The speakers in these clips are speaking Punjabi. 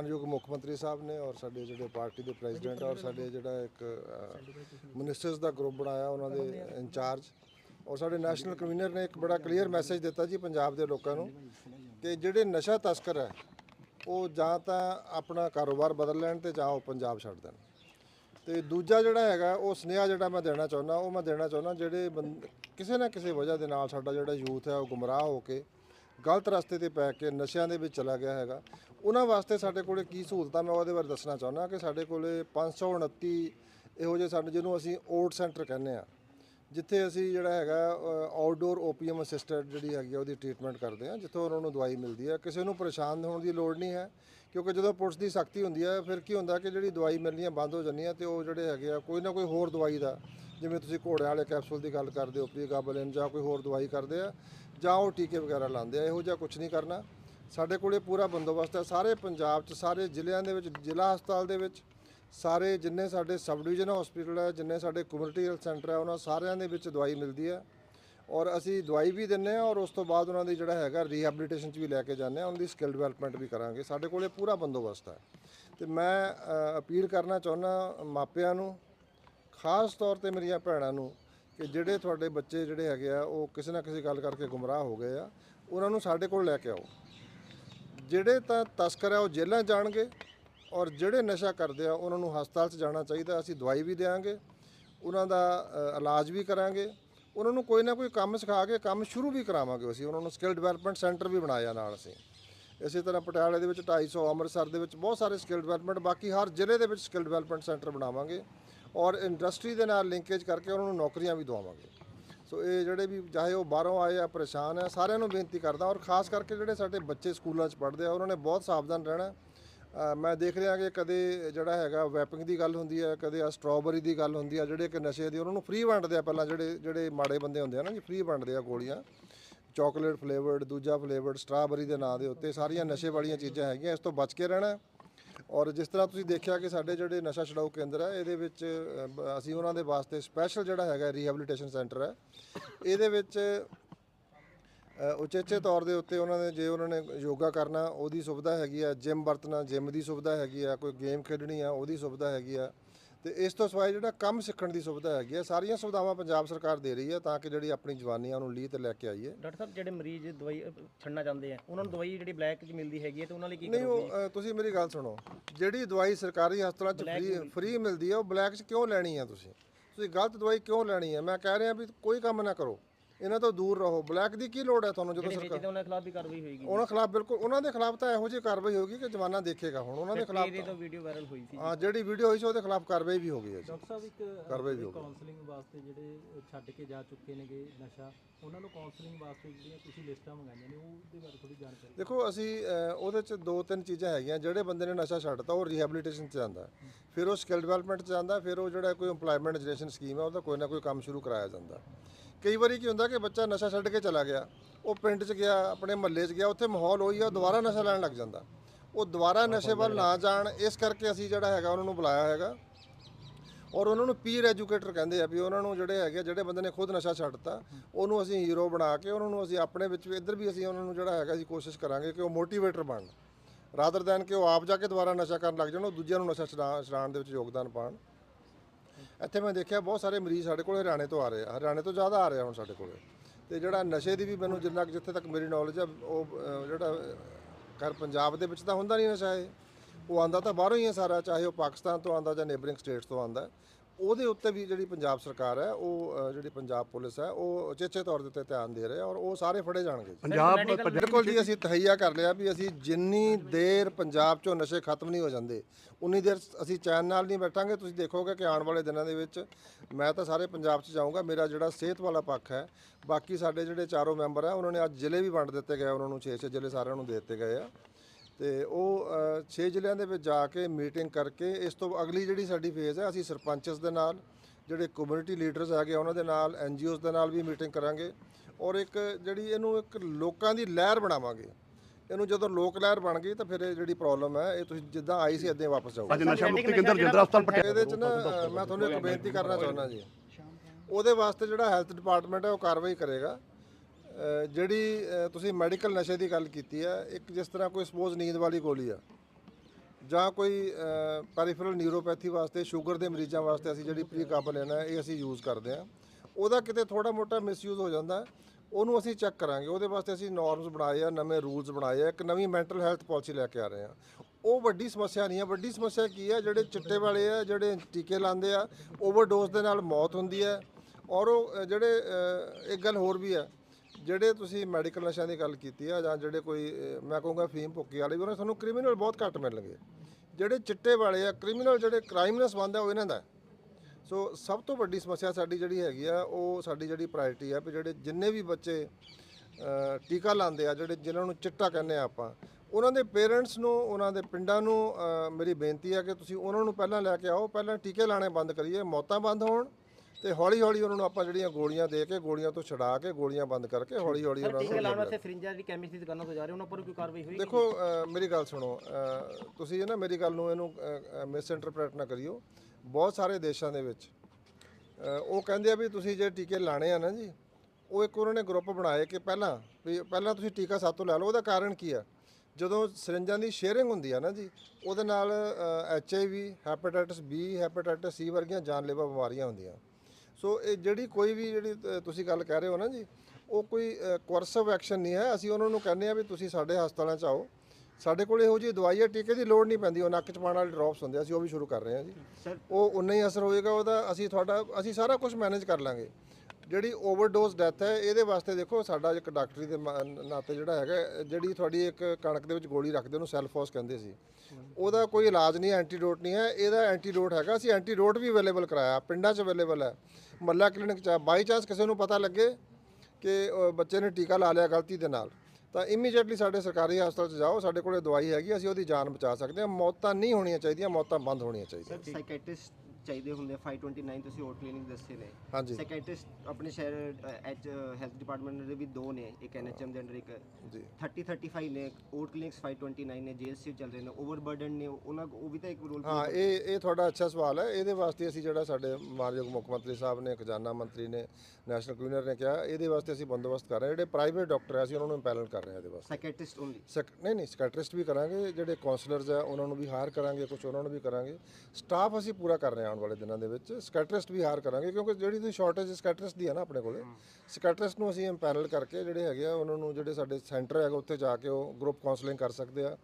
ਮਾਨਯੋਗ ਮੁੱਖ ਮੰਤਰੀ ਸਾਹਿਬ ਨੇ ਔਰ ਸਾਡੇ ਜਿਹੜੇ ਪਾਰਟੀ ਦੇ ਪ੍ਰੈਜ਼ੀਡੈਂਟ ਔਰ ਸਾਡੇ ਜਿਹੜਾ ਇੱਕ ਮਿਨਿਸਟਰਸ ਦਾ ਗਰੁੱਪ ਬਣਾਇਆ ਉਹਨਾਂ ਦੇ ਇੰਚਾਰਜ। ਔਰ ਸਾਡੇ ਨੈਸ਼ਨਲ ਕਨਵੀਨਰ ਨੇ ਇੱਕ ਬੜਾ ਕਲੀਅਰ ਮੈਸੇਜ ਦਿੱਤਾ ਜੀ ਪੰਜਾਬ ਦੇ ਲੋਕਾਂ ਨੂੰ ਕਿ ਜਿਹੜੇ ਨਸ਼ਾ ਤਸਕਰ ਹੈ, ਉਹ ਜਾਂ ਤਾਂ ਆਪਣਾ ਕਾਰੋਬਾਰ ਬਦਲ ਲੈਣ ਤੇ ਜਾਂ ਉਹ ਪੰਜਾਬ ਛੱਡ ਦੇਣ। ਤੇ ਦੂਜਾ ਜਿਹੜਾ ਹੈਗਾ, ਉਹ ਸੁਨੇਹਾ ਜਿਹੜਾ ਮੈਂ ਦੇਣਾ ਚਾਹੁੰਦਾ, ਉਹ ਮੈਂ ਦੇਣਾ ਚਾਹੁੰਦਾ ਜਿਹੜੇ ਬੰਦ- ਕਿਸੇ ਨਾ ਕਿਸੇ ਵਜ੍ਹਾ ਦੇ ਨਾਲ ਸਾਡਾ ਜਿਹੜਾ ਯੂਥ ਹੈ, ਉਹ ਗੁੰਮਰਾਹ ਹੋ ਕੇ ਗਲਤ ਰਸਤੇ ਤੇ ਪੈ ਕੇ ਨਸ਼ਿਆਂ ਦੇ ਵਿੱਚ ਚਲਾ ਗਿਆ ਹੈਗਾ। ਉਹਨਾਂ ਵਾਸਤੇ ਸਾਡੇ ਕੋਲੇ ਕੀ ਸਹੂਲਤਾਂ? ਮੈਂ ਉਹਦੇ ਬਾਰੇ ਦੱਸਣਾ ਚਾਹੁੰਦਾ ਕਿ ਸਾਡੇ ਕੋਲੇ 529 ਇਹੋ ਜਿਹੇ ਸਾਡੇ ਜਿਹਨੂੰ ਅਸੀਂ ਓਟ ਸੈਂਟਰ ਕਹਿੰਦੇ ਆ ਜਿੱਥੇ ਅਸੀਂ ਜਿਹੜਾ ਹੈਗਾ ਆਊਟਡੋਰ ਓਪੀਐਮ ਅਸਿਸਟਡ ਜਿਹੜੀ ਹੈਗੀ ਆ, ਉਹਦੀ ਟ੍ਰੀਟਮੈਂਟ ਕਰਦੇ ਆ ਜਿੱਥੋਂ ਉਹਨਾਂ ਨੂੰ ਦਵਾਈ ਮਿਲਦੀ ਹੈ। ਕਿਸੇ ਨੂੰ ਪਰੇਸ਼ਾਨ ਹੋਣ ਦੀ ਲੋੜ ਨਹੀਂ ਹੈ, ਕਿਉਂਕਿ ਜਦੋਂ ਪੁਲਿਸ ਦੀ ਸਖਤੀ ਹੁੰਦੀ ਹੈ, ਫਿਰ ਕੀ ਹੁੰਦਾ ਕਿ ਜਿਹੜੀ ਦਵਾਈ ਮਿਲਣੀਆਂ ਬੰਦ ਹੋ ਜਾਂਦੀਆਂ ਤੇ ਉਹ ਜਿਹੜੇ ਹੈਗੇ ਆ, ਕੋਈ ਨਾ ਕੋਈ ਹੋਰ ਦਵਾਈ ਦਾ, ਜਿਵੇਂ ਤੁਸੀਂ ਘੋੜਿਆਂ ਵਾਲੇ ਕੈਪਸੂਲ ਦੀ ਗੱਲ ਕਰਦੇ ਹੋ ਪ੍ਰੀਗਾਬਲਿਨ ਜਾਂ ਕੋਈ ਹੋਰ ਦਵਾਈ ਕਰਦੇ ਆ ਜਾਂ ਉਹ ਟੀਕੇ ਵਗੈਰਾ ਲਾਉਂਦੇ ਆ, ਇਹੋ ਜਿਹਾ ਕੁਝ ਨਹੀਂ ਕਰਨਾ। ਸਾਡੇ ਕੋਲੇ ਪੂਰਾ ਬੰਦੋਬਸਤ ਹੈ ਸਾਰੇ ਪੰਜਾਬ 'ਚ, ਸਾਰੇ ਜ਼ਿਲ੍ਹਿਆਂ ਦੇ ਵਿੱਚ, ਜ਼ਿਲ੍ਹਾ ਹਸਪਤਾਲ ਦੇ ਵਿੱਚ, ਸਾਰੇ ਜਿੰਨੇ ਸਾਡੇ ਸਬ ਡਿਵੀਜ਼ਨ ਹਸਪੀਟਲ ਹੈ ਜਿੰਨੇ ਸਾਡੇ ਕਮਿਊਨਿਟੀ ਹੈਲਥ ਸੈਂਟਰ ਹੈ ਉਹਨਾਂ ਸਾਰਿਆਂ ਦੇ ਵਿੱਚ ਦਵਾਈ ਮਿਲਦੀ ਹੈ ਔਰ ਅਸੀਂ ਦਵਾਈ ਵੀ ਦਿੰਨੇ ਆ, ਔਰ ਉਸ ਤੋਂ ਬਾਅਦ ਉਹਨਾਂ ਦੀ ਜਿਹੜਾ ਹੈਗਾ ਰੀਹੈਬਿਲਿਟੇਸ਼ਨ 'ਚ ਵੀ ਲੈ ਕੇ ਜਾਂਦੇ ਆ, ਉਹਨਾਂ ਦੀ ਸਕਿੱਲ ਡਿਵੈਲਪਮੈਂਟ ਵੀ ਕਰਾਂਗੇ। ਸਾਡੇ ਕੋਲੇ ਪੂਰਾ ਬੰਦੋਬਸਤ ਹੈ ਤੇ ਮੈਂ ਅਪੀਲ ਕਰਨਾ ਚਾਹੁੰਦਾ ਮਾਪਿਆਂ ਨੂੰ, ਖਾਸ ਤੌਰ ਤੇ ਮੇਰੀਆਂ ਭੈਣਾਂ ਨੂੰ ਕਿ ਜਿਹੜੇ ਤੁਹਾਡੇ ਬੱਚੇ ਜਿਹੜੇ ਹੈਗੇ ਆ, ਉਹ ਕਿਸੇ ਨਾ ਕਿਸੇ ਗੱਲ ਕਰਕੇ ਗੁੰਮਰਾਹ ਹੋ ਗਏ ਆ, ਉਹਨਾਂ ਨੂੰ ਸਾਡੇ ਕੋਲ ਲੈ ਕੇ ਆਓ। ਜਿਹੜੇ ਤਾਂ ਤਸਕਰ ਆ, ਉਹ ਜੇਲ੍ਹਾਂ ਜਾਣਗੇ ਔਰ ਜਿਹੜੇ ਨਸ਼ਾ ਕਰਦੇ ਆ, ਉਹਨਾਂ ਨੂੰ ਹਸਪਤਾਲ 'ਚ ਜਾਣਾ ਚਾਹੀਦਾ, ਅਸੀਂ ਦਵਾਈ ਵੀ ਦੇਵਾਂਗੇ ਉਹਨਾਂ ਦਾ ਇਲਾਜ ਵੀ ਕਰਾਂਗੇ, ਉਹਨਾਂ ਨੂੰ ਕੋਈ ਨਾ ਕੋਈ ਕੰਮ ਸਿਖਾ ਕੇ ਕੰਮ ਸ਼ੁਰੂ ਵੀ ਕਰਾਵਾਂਗੇ ਅਸੀਂ, ਉਹਨਾਂ ਨੂੰ ਸਕਿੱਲ ਡਿਵੈਲਪਮੈਂਟ ਸੈਂਟਰ ਵੀ ਬਣਾਇਆ ਨਾਲ ਅਸੀਂ। ਇਸੇ ਤਰ੍ਹਾਂ ਪਟਿਆਲੇ ਦੇ ਵਿੱਚ 250 ਅੰਮ੍ਰਿਤਸਰ ਦੇ ਵਿੱਚ ਬਹੁਤ ਸਾਰੇ ਸਕਿੱਲ ਡਿਵੈਲਪਮੈਂਟ, ਬਾਕੀ ਹਰ ਜ਼ਿਲ੍ਹੇ ਦੇ ਵਿੱਚ ਸਕਿੱਲ ਡਿਵੈਲਪਮੈਂਟ ਸੈਂਟਰ ਬਣਾਵਾਂਗੇ। ਔਰ ਇੰਡਸਟਰੀ ਦੇ ਨਾਲ ਲਿੰਕੇਜ ਕਰਕੇ ਉਹਨਾਂ ਨੂੰ ਨੌਕਰੀਆਂ ਵੀ ਦਵਾਵਾਂਗੇ। ਸੋ ਇਹ ਜਿਹੜੇ ਵੀ ਚਾਹੇ ਉਹ ਬਾਹਰੋਂ ਆਏ ਆ, ਪਰੇਸ਼ਾਨ ਆ, ਸਾਰਿਆਂ ਨੂੰ ਬੇਨਤੀ ਕਰਦਾ ਔਰ ਖਾਸ ਕਰਕੇ ਜਿਹੜੇ ਸਾਡੇ ਬੱਚੇ ਸਕੂਲਾਂ 'ਚ ਪੜ੍ਹਦੇ ਆ, ਉਹਨਾਂ ਨੇ ਬਹੁਤ ਸਾਵਧਾਨ ਰਹਿਣਾ। ਮੈਂ ਦੇਖ ਰਿਹਾ ਕਿ ਕਦੇ ਜਿਹੜਾ ਹੈਗਾ ਵੈਪਿੰਗ ਦੀ ਗੱਲ ਹੁੰਦੀ ਹੈ ਕਦੇ ਆ ਸਟ੍ਰਾਬੇਰੀ ਦੀ ਗੱਲ ਹੁੰਦੀ ਆ, ਜਿਹੜੇ ਕਿ ਨਸ਼ੇ ਦੀ, ਉਹਨਾਂ ਨੂੰ ਫ੍ਰੀ ਵੰਡਦੇ ਆ ਪਹਿਲਾਂ ਜਿਹੜੇ ਜਿਹੜੇ ਮਾੜੇ ਬੰਦੇ ਹੁੰਦੇ ਆ ਨਾ ਜੀ ਫ੍ਰੀ ਵੰਡਦੇ ਆ ਗੋਲੀਆਂ। ਚਾਕਲੇਟ ਫਲੇਵਰਡ ਦੂਜਾ ਫਲੇਵਰਡ ਸਟ੍ਰਾਬੇਰੀ ਦੇ ਨਾਂ ਦੇ ਉੱਤੇ ਸਾਰੀਆਂ ਨਸ਼ੇ ਵਾਲੀਆਂ ਚੀਜ਼ਾਂ ਹੈਗੀਆਂ, ਇਸ ਤੋਂ ਬਚ ਕੇ ਰਹਿਣਾ। ਔਰ ਜਿਸ ਤਰ੍ਹਾਂ ਤੁਸੀਂ ਦੇਖਿਆ ਕਿ ਸਾਡੇ ਜਿਹੜੇ ਨਸ਼ਾ ਛਡਾਊ ਕੇਂਦਰ ਹੈ ਇਹਦੇ ਵਿੱਚ ਅ, ਅਸੀਂ ਉਹਨਾਂ ਦੇ ਵਾਸਤੇ ਸਪੈਸ਼ਲ ਜਿਹੜਾ ਹੈਗਾ ਰੀਹੈਬਿਲਿਟੇਸ਼ਨ ਸੈਂਟਰ ਹੈ। ਇਹਦੇ ਵਿੱਚ ਅ, ਉਚੇਚੇ ਤੌਰ ਦੇ ਉੱਤੇ ਉਹਨਾਂ ਨੇ ਜੇ ਉਹਨਾਂ ਨੇ ਯੋਗਾ ਕਰਨਾ ਉਹਦੀ ਸੁਵਿਧਾ ਹੈਗੀ ਆ ਜਿਮ ਵਰਤਣਾ ਜਿਮ ਦੀ ਸੁਵਿਧਾ ਹੈਗੀ ਆ ਕੋਈ ਗੇਮ ਖੇਡਣੀ ਆ ਉਹਦੀ ਸੁਵਿਧਾ ਹੈਗੀ ਆ। ਤੇ ਇਸ ਤੋਂ ਸਿਵਾਏ ਜਿਹੜਾ ਕੰਮ ਸਿੱਖਣ ਦੀ ਸੁਵਿਧਾ ਹੈਗੀ ਆ ਸਾਰੀਆਂ ਸੁਵਿਧਾਵਾਂ ਪੰਜਾਬ ਸਰਕਾਰ ਦੇ ਰਹੀ ਹੈ ਤਾਂ ਕਿ ਜਿਹੜੀ ਆਪਣੀ ਜਵਾਨੀ ਆ ਉਹਨੂੰ ਲੀਹ ਤੇ ਲੈ ਕੇ ਆਈਏ। ਡਾਕਟਰ ਸਾਹਿਬ ਜਿਹੜੇ ਮਰੀਜ਼ ਦਵਾਈ ਛੱਡਣਾ ਚਾਹੁੰਦੇ ਆ ਉਹਨਾਂ ਨੂੰ ਦਵਾਈ ਜਿਹੜੀ ਬਲੈਕ 'ਚ ਮਿਲਦੀ ਹੈਗੀ ਹੈ ਤੇ ਉਹਨਾਂ ਲਈ ਕੀ ਨਹੀਂ ਕਰੋਗੇ? ਉਹ ਅ, ਤੁਸੀਂ ਮੇਰੀ ਗੱਲ ਸੁਣੋ। ਜਿਹੜੀ ਦਵਾਈ ਸਰਕਾਰੀ ਹਸਪਤਾਲਾਂ 'ਚ ਫ੍ਰੀ ਫ੍ਰੀ ਮਿਲਦੀ ਹੈ ਉਹ ਬਲੈਕ 'ਚ ਕਿਉਂ ਲੈਣੀ ਆ ਤੁਸੀਂ? ਤੁਸੀਂ ਗਲਤ ਦਵਾਈ ਕਿਉਂ ਲੈਣੀ ਹੈ ਮੈਂ ਕਹਿ ਰਿਹਾ ਵੀ ਕੋਈ ਕੰਮ ਨਾ ਕਰੋ। ਇਹਨਾਂ ਤੋਂ ਦੂਰ ਰਹੋ। ਬਲੈਕ ਦੀ ਕੀ ਲੋੜ ਹੈ ਤੁਹਾਨੂੰ ਜਦੋਂ ਜਿਹੜੇ ਸਰਕਾਰ ਉਹਨਾਂ ਖਿਲਾਫ ਵੀ ਕਾਰਵਾਈ ਹੋਏਗੀ ਉਹਨਾਂ ਖਿਲਾਫ ਬਿਲਕੁਲ ਉਹਨਾਂ ਦੇ ਖਿਲਾਫ ਤਾਂ ਇਹੋ ਜਿਹੀ ਕਾਰਵਾਈ ਹੋਗੀ ਕਿ ਜਮਾਨਾ ਦੇਖੇਗਾ ਹੁਣ। ਉਹਨਾਂ ਦੇ ਖਿਲਾਫ ਇਹਦੇ ਤੋਂ ਵੀਡੀਓ ਵਾਇਰਲ ਹੋਈ ਸੀ ਹਾਂ ਜਿਹੜੀ ਵੀਡੀਓ ਹੋਈ ਸੀ ਉਹਦੇ ਖਿਲਾਫ ਕਾਰਵਾਈ ਵੀ ਹੋ ਗਈ ਹੈ ਜੀ। ਡਾਕਟਰ ਸਾਹਿਬ ਇੱਕ ਕਾਰਵਾਈ ਵੀ ਹੋ ਗਈ। ਕਾਉਂਸਲਿੰਗ ਵਾਸਤੇ ਜਿਹੜੇ ਛੱਡ ਕੇ ਜਾ ਚੁੱਕੇ ਨੇਗੇ ਨਸ਼ਾ ਉਹਨਾਂ ਨੂੰ ਕਾਉਂਸਲਿੰਗ ਵਾਸਤੇ ਜਿਹੜੀਆਂ ਤੁਸੀਂ ਲਿਸਟਾਂ ਮੰਗਾਈਆਂ ਨੇ ਉਹਦੇ ਬਾਰੇ ਥੋੜੀ ਜਾਣਕਾਰੀ ਦੇਖੋ ਅਸੀਂ ਅ, ਉਹਦੇ ਚ ਦੋ ਤਿੰਨ ਚੀਜ਼ਾਂ ਹੈਗੀਆਂ। ਜਿਹੜੇ ਬੰਦੇ ਨੇ ਨਸ਼ਾ ਛੱਡਤਾ ਉਹ ਰੀਹੈਬਿਲਿਟੇਸ਼ਨ ਚ ਜਾਂਦਾ। ਹੈ। ਫਿਰ ਉਹ ਸਕਿੱਲ ਡਿਵੈਲਪਮੈਂਟ ਚ ਜਾਂਦਾ ਫਿਰ ਉਹ ਜਿਹੜਾ ਕੋਈ ਏਮਪਲੋਇਮੈਂਟ ਜਨਰੇਸ਼ਨ ਸਕੀਮ ਹੈ ਉਹਦਾ ਕੋਈ ਨਾ ਕੋਈ ਕੰਮ ਸ਼ੁਰੂ ਕਰਾਇਆ ਜਾਂਦਾ। ਕਈ ਵਾਰੀ ਕੀ ਹੁੰਦਾ ਕਿ ਬੱਚਾ ਨਸ਼ਾ ਛੱਡ ਕੇ ਚਲਾ ਗਿਆ, ਉਹ ਪਿੰਡ ਚ ਗਿਆ, ਆਪਣੇ ਮਹੱਲੇ ਚ ਗਿਆ, ਉੱਥੇ ਮਾਹੌਲ ਹੋਈ ਆ, ਉਹ ਦੁਬਾਰਾ ਨਸ਼ਾ ਲੈਣ ਲੱਗ ਜਾਂਦਾ। ਉਹ ਦੁਬਾਰਾ ਨਸ਼ੇ ਵੱਲ ਨਾ ਜਾਣ, ਇਸ ਕਰਕੇ ਅਸੀਂ ਜਿਹੜਾ ਹੈਗਾ ਉਹਨਾਂ ਨੂੰ ਬੁਲਾਇਆ ਹੈਗਾ। ਔਰ ਉਹਨਾਂ ਨੂੰ ਪੀਰ ਐਜੂਕੇਟਰ ਕਹਿੰਦੇ ਆ ਵੀ ਉਹਨਾਂ ਨੂੰ ਜਿਹੜੇ ਹੈਗੇ ਜਿਹੜੇ ਬੰਦੇ ਨੇ ਖੁਦ ਨਸ਼ਾ ਛੱਡਤਾ, ਉਹਨੂੰ ਅਸੀਂ ਹੀਰੋ ਬਣਾ ਕੇ ਉਹਨਾਂ ਨੂੰ ਅਸੀਂ ਆਪਣੇ ਵਿੱਚ ਵੀ ਇੱਧਰ ਵੀ ਅਸੀਂ ਉਹਨਾਂ ਨੂੰ ਜਿਹੜਾ ਹੈਗਾ ਅਸੀਂ ਕੋਸ਼ਿਸ਼ ਕਰਾਂਗੇ ਕਿ ਉਹ ਮੋਟੀਵੇਟਰ ਬਣਨ। ਰਾਦਰ ਦੈਨ ਕਿ ਉਹ ਆਪ ਜਾ ਕੇ ਦੁਬਾਰਾ ਨਸ਼ਾ ਕਰਨ ਲੱਗ ਜਾਣ, ਉਹ ਦੂਜਿਆਂ ਨੂੰ ਨਸ਼ਾ ਛਡਾ- ਛਡਾਉਣ ਦੇ ਵਿੱਚ ਯੋਗਦਾਨ ਪਾਣ ਇੱਥੇ ਮੈਂ ਦੇਖਿਆ ਬਹੁਤ ਸਾਰੇ ਮਰੀਜ਼ ਸਾਡੇ ਕੋਲ ਹਰਿਆਣੇ ਤੋਂ ਆ ਰਹੇ ਆ। ਹਰਿਆਣੇ ਤੋਂ ਜ਼ਿਆਦਾ ਆ ਰਹੇ ਹੁਣ ਸਾਡੇ ਕੋਲ। ਤੇ ਜਿਹੜਾ ਨਸ਼ੇ ਦੀ ਵੀ ਮੈਨੂੰ ਜਿੰਨਾ ਕੁ ਜਿੱਥੇ ਤੱਕ ਮੇਰੀ ਨੌਲੇਜ ਆ, ਉਹ ਜਿਹੜਾ ਕਰ ਪੰਜਾਬ ਦੇ ਵਿੱਚ ਤਾਂ ਹੁੰਦਾ ਨਹੀਂ ਨਸ਼ਾ ਇਹ। ਉਹ ਆਂਦਾ ਤਾਂ ਬਾਹਰੋਂ ਹੀ ਹੈ ਸਾਰਾ, ਚਾਹੇ ਉਹ ਪਾਕਿਸਤਾਨ ਤੋਂ ਆਂਦਾ ਜਾਂ ਨੇਬਰਿੰਗ ਸਟੇਟਸ ਤੋਂ ਆਂਦਾ ਉਹਦੇ ਉੱਤੇ ਵੀ ਜਿਹੜੀ ਪੰਜਾਬ ਸਰਕਾਰ ਹੈ ਉਹ ਜਿਹੜੀ ਪੰਜਾਬ ਪੁਲਿਸ ਹੈ ਉਹ ਉਚੇਚੇ ਤੌਰ ਦੇ ਉੱਤੇ ਧਿਆਨ ਦੇ ਰਹੇ ਔਰ ਉਹ ਸਾਰੇ ਫੜੇ ਜਾਣਗੇ ਪੰਜਾਬ ਬਿਲਕੁਲ ਜੀ ਅਸੀਂ ਤਹਈਆ ਕਰ ਲਿਆ ਵੀ ਅਸੀਂ ਜਿੰਨੀ ਦੇਰ ਪੰਜਾਬ ਚੋਂ ਨਸ਼ੇ ਖਤਮ ਨਹੀਂ ਹੋ ਜਾਂਦੇ ਉਨੀ ਦੇਰ ਅਸੀਂ ਚੈਨ ਨਾਲ ਨਹੀਂ ਬੈਠਾਂਗੇ। ਤੁਸੀਂ ਦੇਖੋਗੇ ਕਿ ਆਉਣ ਵਾਲੇ ਦਿਨਾਂ ਦੇ ਵਿੱਚ ਮੈਂ ਤਾਂ ਸਾਰੇ ਪੰਜਾਬ 'ਚ ਜਾਊਂਗਾ ਮੇਰਾ ਜਿਹੜਾ ਸਿਹਤ ਵਾਲਾ ਪੱਖ ਹੈ ਬਾਕੀ ਸਾਡੇ ਜਿਹੜੇ ਚਾਰੋਂ ਮੈਂਬਰ ਆ ਉਹਨਾਂ ਨੇ ਅੱਜ ਜ਼ਿਲ੍ਹੇ ਵੀ ਵੰਡ ਦਿੱਤੇ ਗਏ ਉਹਨਾਂ ਨੂੰ 6-6 ਜ਼ਿਲ੍ਹੇ ਸਾਰਿਆਂ ਨੂੰ ਦੇ ਦਿੱਤੇ ਗਏ ਆ। ਤੇ ਉਹ 6 ਜ਼ਿਲ੍ਹਿਆਂ ਦੇ ਵਿੱਚ ਜਾ ਕੇ ਮੀਟਿੰਗ ਕਰਕੇ ਇਸ ਤੋਂ ਅਗਲੀ ਜਿਹੜੀ ਸਾਡੀ ਫੇਜ਼ ਹੈ ਅਸੀਂ ਸਰਪੰਚਸ ਦੇ ਨਾਲ ਜਿਹੜੇ ਕਮਿਊਨਿਟੀ ਲੀਡਰਸ ਹੈਗੇ ਉਹਨਾਂ ਦੇ ਨਾਲ ਐਨਜੀਓਜ਼ ਦੇ ਨਾਲ ਵੀ ਮੀਟਿੰਗ ਕਰਾਂਗੇ ਔਰ ਇੱਕ ਜਿਹੜੀ ਇਹਨੂੰ ਇੱਕ ਲੋਕਾਂ ਦੀ ਲਹਿਰ ਬਣਾਵਾਂਗੇ। ਇਹਨੂੰ ਜਦੋਂ ਲੋਕ ਲਹਿਰ ਬਣ ਗਈ ਤਾਂ ਫਿਰ ਇਹ ਜਿਹੜੀ ਪ੍ਰੋਬਲਮ ਹੈ ਇਹ ਤੁਸੀਂ ਜਿੱਦਾਂ ਆਈ ਸੀ ਇਦਾਂ ਵਾਪਸ ਜਾਊਗੀ ਅੱਜ ਨਸ਼ਾ ਮੁਕਤੀ ਕੇਂਦਰ ਜਿੰਦਰਾ ਹਸਪਤਾਲ ਪਟਿਆਲਾ ਇਹਦੇ ਚ ਨਾ ਮੈਂ ਤੁਹਾਨੂੰ ਇੱਕ ਬੇਨਤੀ ਕਰਨਾ ਚਾਹੁੰਦਾ ਜੀ। ਉਹਦੇ ਵਾਸਤੇ ਜਿਹੜਾ ਹੈਲਥ ਡਿਪਾਰਟਮੈਂਟ ਹੈ ਉਹ ਕਾਰਵਾਈ ਕਰੇਗਾ। ਜਿਹੜੀ ਤੁਸੀਂ ਮੈਡੀਕਲ ਨਸ਼ੇ ਦੀ ਗੱਲ ਕੀਤੀ ਹੈ ਇੱਕ ਜਿਸ ਤਰ੍ਹਾਂ ਕੋਈ ਸਪੋਜ਼ ਨੀਂਦ ਵਾਲੀ ਗੋਲੀ ਆ, ਜਾਂ ਕੋਈ ਪੈਰੀਫਰਲ ਨਿਊਰੋਪੈਥੀ ਵਾਸਤੇ ਸ਼ੂਗਰ ਦੇ ਮਰੀਜ਼ਾਂ ਵਾਸਤੇ ਅਸੀਂ ਜਿਹੜੀ ਪ੍ਰੀਕਾਬਲਿਨ ਲੈਣਾ, ਇਹ ਅਸੀਂ ਯੂਜ਼ ਕਰਦੇ ਹਾਂ। ਉਹਦਾ ਕਿਤੇ ਥੋੜਾ ਮੋਟਾ ਮਿਸਯੂਜ਼ ਹੋ ਜਾਂਦਾ, ਉਹਨੂੰ ਅਸੀਂ ਚੈੱਕ ਕਰਾਂਗੇ। ਉਹਦੇ ਵਾਸਤੇ ਅਸੀਂ ਨਾਰਮਸ ਬਣਾਏ ਆ, ਨਵੇਂ ਰੂਲਸ ਬਣਾਏ ਆ, ਇੱਕ ਨਵੀਂ ਮੈਂਟਲ ਹੈਲਥ ਪਾਲਿਸੀ ਲੈ ਕੇ ਆ ਰਹੇ ਆ ਉਹ ਵੱਡੀ ਸਮੱਸਿਆ ਨਹੀਂ ਹੈ ਵੱਡੀ ਸਮੱਸਿਆ ਕੀ ਹੈ ਜਿਹੜੇ ਚਿੱਟੇ ਵਾਲੇ ਆ, ਜਿਹੜੇ ਟੀਕੇ ਲਾਉਂਦੇ ਆ ਓਵਰਡੋਜ਼ ਦੇ ਨਾਲ ਮੌਤ ਹੁੰਦੀ ਹੈ। ਔਰ ਉਹ ਜਿਹੜੇ ਇੱਕ ਗੱਲ ਹੋਰ ਵੀ ਹੈ ਜਿਹੜੇ ਤੁਸੀਂ ਮੈਡੀਕਲ ਨਸ਼ਿਆਂ ਦੀ ਗੱਲ ਕੀਤੀ ਆ ਜਾਂ ਜਿਹੜੇ ਕੋਈ ਮੈਂ ਕਹੂੰਗਾ ਫੀਮ ਭੁੱਕੀ ਵਾਲੇ ਵੀ ਉਹਨਾਂ 'ਚ ਤੁਹਾਨੂੰ ਕ੍ਰਿਮੀਨਲ ਬਹੁਤ ਘੱਟ ਮਿਲਣਗੇ ਜਿਹੜੇ ਚਿੱਟੇ ਵਾਲੇ ਆ ਕ੍ਰਿਮੀਨਲ ਜਿਹੜੇ ਕ੍ਰਾਈਮ ਨਾਲ ਸੰਬੰਧ ਆ ਉਹ ਇਹਨਾਂ ਦਾ ਸੋ ਸਭ ਤੋਂ ਵੱਡੀ ਸਮੱਸਿਆ ਸਾਡੀ ਜਿਹੜੀ ਹੈਗੀ ਆ, ਉਹ ਸਾਡੀ ਜਿਹੜੀ ਪ੍ਰਾਇੋਰਟੀ ਆ ਵੀ ਜਿਹੜੇ ਜਿੰਨੇ ਵੀ ਬੱਚੇ ਟੀਕਾ ਲਾਉਂਦੇ ਆ, ਜਿਹੜੇ ਜਿਨ੍ਹਾਂ ਨੂੰ ਚਿੱਟਾ ਕਹਿੰਦੇ ਆ ਆਪਾਂ, ਉਹਨਾਂ ਦੇ ਪੇਰੈਂਟਸ ਨੂੰ, ਉਹਨਾਂ ਦੇ ਪਿੰਡਾਂ ਨੂੰ ਮੇਰੀ ਬੇਨਤੀ ਆ ਕਿ ਤੁਸੀਂ ਉਹਨਾਂ ਨੂੰ ਪਹਿਲਾਂ ਲੈ ਕੇ ਆਓ, ਪਹਿਲਾਂ ਟੀਕੇ ਲਾਣੇ ਬੰਦ ਕਰੀਏ, ਮੌਤਾਂ ਬੰਦ ਹੋਣ ਤੇ ਹੌਲੀ ਹੌਲੀ ਉਹਨਾਂ ਨੂੰ ਆਪਾਂ ਜਿਹੜੀਆਂ ਗੋਲੀਆਂ ਦੇ ਕੇ ਗੋਲੀਆਂ ਤੋਂ ਛਡਾ ਕੇ ਗੋਲੀਆਂ ਬੰਦ ਕਰਕੇ ਹੌਲੀ ਹੌਲੀ ਉਹਨਾਂ ਟੀਕੇ ਨੂੰ ਲਾਉਣ ਵਾਸਤੇ ਸਰਿੰਜਾਂ ਦੀ ਕੈਮਿਸਟ ਦੀ ਦੁਕਾਨਾਂ ਤੋਂ ਜਾ ਰਹੇ ਉਹਨਾਂ ਉੱਪਰ ਕੋਈ ਕਾਰਵਾਈ ਹੋਈ ਦੇਖੋ ਅ, ਮੇਰੀ ਗੱਲ ਸੁਣੋ ਅ, ਤੁਸੀਂ ਇਹ ਨਾ ਮੇਰੀ ਗੱਲ ਨੂੰ ਇਹਨੂੰ ਮਿਸ ਇੰਟਰਪ੍ਰੀਟ ਨਾ ਕਰਿਓ। ਬਹੁਤ ਸਾਰੇ ਦੇਸ਼ਾਂ ਦੇ ਵਿੱਚ ਅ, ਉਹ ਕਹਿੰਦੇ ਆ ਵੀ ਤੁਸੀਂ ਜੇ ਟੀਕੇ ਲਾਣੇ ਆ ਨਾ ਜੀ ਉਹ ਇੱਕ ਉਹਨਾਂ ਨੇ ਗਰੁੱਪ ਬਣਾਏ ਕਿ ਪਹਿਲਾਂ ਵੀ ਪਹਿਲਾਂ ਤੁਸੀਂ ਟੀਕਾ ਸਾਤੋਂ ਲੈ ਲਓ ਉਹਦਾ ਕਾਰਨ ਕੀ ਆ? ਜਦੋਂ ਸਰਿੰਜਾਂ ਦੀ ਸ਼ੇਅਰਿੰਗ ਹੁੰਦੀ ਆ ਨਾ ਜੀ ਉਹਦੇ ਨਾਲ H I V hepatitis B hepatitis C ਵਰਗੀਆਂ ਜਾਨਲੇਵਾ ਬਿਮਾਰੀਆਂ ਹੁੰਦੀਆਂ। ਸੋ ਇਹ ਜਿਹੜੀ ਕੋਈ ਵੀ ਜਿਹੜੀ ਅ, ਤੁਸੀਂ ਗੱਲ ਕਹਿ ਰਹੇ ਹੋ ਨਾ ਜੀ ਉਹ ਕੋਈ ਕੋਰਸਿਵ ਐਕਸ਼ਨ ਨਹੀਂ ਹੈ। ਅਸੀਂ ਉਹਨਾਂ ਨੂੰ ਕਹਿੰਦੇ ਆ ਵੀ ਤੁਸੀਂ ਸਾਡੇ ਹਸਪਤਾਲਾਂ 'ਚ ਆਓ। ਸਾਡੇ ਕੋਲ ਇਹੋ ਜਿਹੀ ਦਵਾਈ ਹੈ ਟੀਕੇ ਦੀ ਲੋੜ ਨਹੀਂ ਪੈਂਦੀ ਉਹ ਨੱਕ 'ਚ ਪਾਉਣ ਵਾਲੇ ਡ੍ਰੌਪਸ ਹੁੰਦੇ ਆ, ਅਸੀਂ ਉਹ ਵੀ ਸ਼ੁਰੂ ਕਰ ਰਹੇ ਹਾਂ ਜੀ। ਉਹ ਉਨਾ ਹੀ ਅਸਰ ਹੋਏਗਾ ਉਹਦਾ ਅਸੀਂ ਤੁਹਾਡਾ ਅਸੀਂ ਸਾਰਾ ਕੁਝ ਮੈਨੇਜ ਕਰ ਲਾਂਗੇ। ਜਿਹੜੀ ਓਵਰਡੋਜ਼ ਡੈਥ ਹੈ ਇਹਦੇ ਵਾਸਤੇ ਦੇਖੋ ਸਾਡਾ ਇੱਕ ਡਾਕਟਰੀ ਦੇ ਮਾ- ਨਾਤੇ ਜਿਹੜਾ ਹੈਗਾ ਜਿਹੜੀ ਤੁਹਾਡੀ ਇੱਕ ਕਣਕ ਦੇ ਵਿੱਚ ਗੋਲੀ ਰੱਖਦੇ ਉਹਨੂੰ ਸੈਲਫੋਸ ਕਹਿੰਦੇ ਸੀ। ਉਹਦਾ ਕੋਈ ਇਲਾਜ ਨਹੀਂ ਐਂਟੀਡੋਟ ਨਹੀਂ ਹੈ ਇਹਦਾ ਐਂਟੀਡੋਟ ਹੈਗਾ ਅਸੀਂ ਐਂਟੀਡੋਟ ਵੀ ਅਵੇਲੇਬਲ ਕਰਾਇਆ ਪਿੰਡਾਂ 'ਚ ਅਵੇਲੇਬਲ ਹੈ। ਮੱਲਾ ਕਲੀਨਿਕ 'ਚ ਬਾਈ ਚਾਂਸ ਕਿਸੇ ਨੂੰ ਪਤਾ ਲੱਗੇ ਕਿ ਅ, ਬੱਚੇ ਨੇ ਟੀਕਾ ਲਾ ਲਿਆ ਗਲਤੀ ਦੇ ਨਾਲ। ਤਾਂ ਇਮੀਡੀਏਟਲੀ ਸਾਡੇ ਸਰਕਾਰੀ ਹਸਪਤਾਲ 'ਚ ਜਾਓ, ਸਾਡੇ ਕੋਲੇ ਦਵਾਈ ਹੈਗੀ, ਅਸੀਂ ਉਹਦੀ ਜਾਨ ਬਚਾ ਸਕਦੇ ਹਾਂ। ਮੌਤਾਂ ਨਹੀਂ ਹੋਣੀਆਂ ਚਾਹੀਦੀਆਂ, ਮੌਤਾਂ ਬੰਦ ਹੋਣੀਆਂ ਚਾਹੀਦੀਆਂ। ਸਾਈਕੈਟ੍ਰਿਸਟ ਚਾਹੀਦੇ ਹੁੰਦੇ 529 ਤੁਸੀਂ ਹੋਰ ਕਲੀਨਿਕ ਦੱਸੇ ਨੇ। ਹਾਂਜੀ। ਸਾਈਕੈਟ੍ਰਿਸਟ ਆਪਣੇ ਸ਼ਹਿਰ ਐਚ ਹੈਲਥ ਡਿਪਾਰਟਮੈਂਟ ਦੇ ਵੀ ਦੋ ਨੇ ਇੱਕ ਐਨਐਚਐਮ ਦੇ ਅੰਡਰ ਇੱਕ ਜੀ। 30 35 ਨੇ ਹੋਰ ਕਲੀਨਿਕਸ 529 ਨੇ ਜੇਐਲਸੀ ਚੱਲ ਰਹੇ ਨੇ ਓਵਰਬਰਡਨ ਨੇ ਉਹਨਾਂ ਉਹ ਵੀ ਤਾਂ ਇੱਕ ਰੋਲ ਹਾਂ ਇਹ ਇਹ ਤੁਹਾਡਾ ਅੱਛਾ ਸਵਾਲ ਹੈ। ਇਹਦੇ ਵਾਸਤੇ ਅਸੀਂ ਜਿਹੜਾ ਸਾਡੇ ਮਾਨਯੋਗ ਮੁੱਖ ਮੰਤਰੀ ਸਾਹਿਬ ਨੇ ਖਜ਼ਾਨਾ ਮੰਤਰੀ ਨੇ ਨੈਸ਼ਨਲ ਕਨਵੀਨਰ ਨੇ ਕਿਹਾ ਇਹਦੇ ਵਾਸਤੇ ਅਸੀਂ ਬੰਦੋਬਸਤ ਕਰ ਰਹੇ ਹਾਂ। ਜਿਹੜੇ ਪ੍ਰਾਈਵੇਟ ਡਾਕਟਰ ਹੈ ਅਸੀਂ ਉਹਨਾਂ ਨੂੰ ਇੰਪੈਨਲ ਕਰ ਰਹੇ ਹਾਂ ਇਹਦੇ ਵਾਸਤੇ। ਸਾਈਕੈਟ੍ਰਿਸਟ ਓਨਲੀ ਸੈਕ ਨਹੀਂ ਨਹੀਂ ਸਕਾਈਟ੍ਰਿਸਟ ਵੀ ਕਰਾਂਗੇ ਜਿਹੜੇ ਕਾਉਂਸਲਰਸ ਆ ਉਹਨਾਂ ਨੂੰ ਵੀ ਹਾਇਰ ਕਰਾਂਗੇ ਕੁਝ ਉਹਨਾਂ ਨੂੰ ਵੀ ਕਰਾਂਗੇ। ਸਟਾਫ ਅਸੀਂ ਪੂਰਾ ਕਰ ਰਹੇ ਹਾਂ। ਆਉਣ ਵਾਲੇ ਦਿਨਾਂ ਦੇ ਵਿੱਚ ਸਕਾਈਟ੍ਰਿਸਟ ਵੀ ਹਾਇਰ ਕਰਾਂਗੇ ਕਿਉਂਕਿ ਜਿਹੜੀ ਤੁਸੀਂ ਸ਼ਾਰਟੇਜ ਸਕਾਈਟ੍ਰਿਸਟ ਦੀ ਹੈ ਨਾ ਆਪਣੇ ਕੋਲੇ ਸਕਾਈਟ੍ਰਿਸਟ ਨੂੰ ਅਸੀਂ ਇੰਪੈਨਲ ਕਰਕੇ ਜਿਹੜੇ ਹੈਗੇ ਆ ਉਹਨਾਂ ਨੂੰ ਜਿਹੜੇ ਸਾਡੇ ਸੈਂਟਰ ਹੈਗਾ ਉੱਥੇ ਜਾ ਕੇ ਉਹ ਗਰੁੱਪ ਕਾਉਂਸਲਿੰਗ ਕਰ ਸਕਦੇ ਆ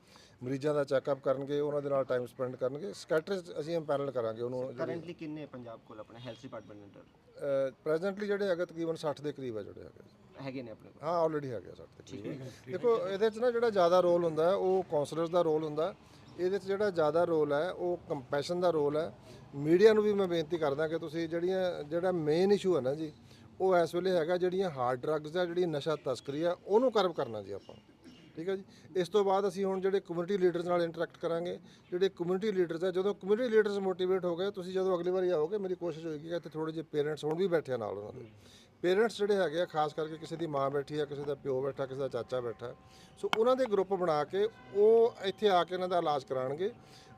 ਮਰੀਜ਼ਾਂ ਦਾ ਚੈੱਕਅਪ ਕਰਨਗੇ ਉਹਨਾਂ ਦੇ ਨਾਲ ਟਾਈਮ ਸਪੈਂਡ ਕਰਨਗੇ ਸਕਾਈਟ੍ਰਿਸਟ ਅਸੀਂ ਇੰਪੈਨਲ ਕਰਾਂਗੇ ਉਹਨੂੰ ਕਰੰਟਲੀ ਕਿੰਨੇ ਪੰਜਾਬ ਕੋਲ ਆਪਣੇ ਹੈਲਥ ਡਿਪਾਰਟਮੈਂਟ ਅੰਡਰ ਪ੍ਰੈਜ਼ੈਂਟਲੀ ਜਿਹੜੇ ਹੈਗੇ ਤਕਰੀਬਨ 60 ਦੇ ਕਰੀਬ ਹੈ ਜਿਹੜੇ ਹੈਗੇ। ਹੈਗੇ ਨੇ ਆਪਣੇ ਕੋਲ? ਹਾਂ ਆਲਰੇਡੀ ਹੈਗੇ ਆ ਸਾਡੇ ਤੇ ਦੇਖੋ ਇਹਦੇ 'ਚ ਨਾ ਜਿਹੜਾ ਜ਼ਿਆਦਾ ਰੋਲ ਹੁੰਦਾ ਉਹ ਕਾਉਂਸਲਰਸ ਦਾ ਰੋਲ ਹੁੰਦਾ। ਇਹਦੇ 'ਚ ਜਿਹੜਾ ਜ਼ਿਆਦਾ ਰੋਲ ਹੈ ਉਹ ਕੰਪੈਸ਼ਨ ਦਾ ਰੋਲ ਹੈ। ਮੀਡੀਆ ਨੂੰ ਵੀ ਮੈਂ ਬੇਨਤੀ ਕਰਦਾ ਕਿ ਤੁਸੀਂ ਜਿਹੜੀਆਂ, ਜਿਹੜਾ ਮੇਨ ਇਸ਼ੂ ਹੈ ਨਾ ਜੀ, ਉਹ ਇਸ ਵੇਲੇ ਹੈਗਾ ਜਿਹੜੀਆਂ ਹਾਰਡ ਡਰੱਗਸ ਆ, ਜਿਹੜੀ ਨਸ਼ਾ ਤਸਕਰੀ ਆ, ਉਹਨੂੰ ਕਰਬ ਕਰਨਾ ਜੀ ਆਪਾਂ। ਠੀਕ ਹੈ ਜੀ? ਇਸ ਤੋਂ ਬਾਅਦ ਅਸੀਂ ਹੁਣ ਜਿਹੜੇ ਕਮਿਊਨਿਟੀ ਲੀਡਰਸ ਨਾਲ ਇੰਟਰੈਕਟ ਕਰਾਂਗੇ, ਜਿਹੜੇ ਕਮਿਊਨਿਟੀ ਲੀਡਰਸ ਆ, ਜਦੋਂ ਕਮਿਊਨਿਟੀ ਲੀਡਰਸ ਮੋਟੀਵੇਟ ਹੋ ਗਏ, ਤੁਸੀਂ ਜਦੋਂ ਅਗਲੀ ਵਾਰੀ ਆਓਗੇ, ਮੇਰੀ ਕੋਸ਼ਿਸ਼ ਹੋਏਗੀ ਕਿ ਇੱਥੇ ਥੋੜੇ ਜਿਹੇ ਪੇਰੈਂਟਸ ਹੁਣ ਵੀ ਬੈਠੇ ਨਾਲ ਉਹਨਾਂ ਦੇ। ਪੇਰੈਂਟਸ ਜਿਹੜੇ ਹੈਗੇ ਆ ਖਾਸ ਕਰਕੇ ਕਿਸੇ ਦੀ ਮਾਂ ਬੈਠੀ ਆ ਕਿਸੇ ਦਾ ਪਿਓ ਬੈਠਾ ਕਿਸੇ ਦਾ ਚਾਚਾ ਬੈਠਾ ਸੋ ਉਹਨਾਂ ਦੇ ਗਰੁੱਪ ਬਣਾ ਕੇ ਉਹ ਇੱਥੇ ਆ ਕੇ ਇਹਨਾਂ ਦਾ ਇਲਾਜ ਕਰਾਉਣਗੇ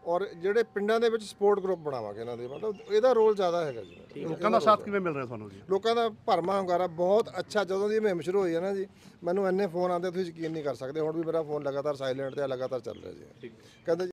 ਔਰ ਜਿਹੜੇ ਪਿੰਡਾਂ ਦੇ ਵਿੱਚ ਸਪੋਰਟ ਗਰੁੱਪ ਬਣਾਵਾਂਗੇ ਇਹਨਾਂ ਦੇ ਮਤਲਬ ਇਹਦਾ ਰੋਲ ਜ਼ਿਆਦਾ ਹੈਗਾ ਜੀ। ਲੋਕਾਂ ਦਾ ਸਾਥ ਕਿਵੇਂ ਮਿਲ ਰਿਹਾ ਤੁਹਾਨੂੰ ਜੀ? ਲੋਕਾਂ ਦਾ ਭਰਮਾ ਹੁੰਗਾਰਾ ਬਹੁਤ ਅੱਛਾ ਜਦੋਂ ਦੀ ਮੁਹਿੰਮ ਸ਼ੁਰੂ ਹੋਈ ਹੈ ਨਾ ਜੀ ਮੈਨੂੰ ਇੰਨੇ ਫੋਨ ਆਉਂਦੇ ਤੁਸੀਂ ਯਕੀਨ ਨਹੀਂ ਕਰ ਸਕਦੇ ਹੁਣ ਵੀ ਮੇਰਾ ਫੋਨ ਲਗਾਤਾਰ ਸਾਇਲੈਂਟ ਤੇ ਲਗਾਤਾਰ ਚੱਲ ਰਿਹਾ ਜੀ। ਕਹਿੰਦੇ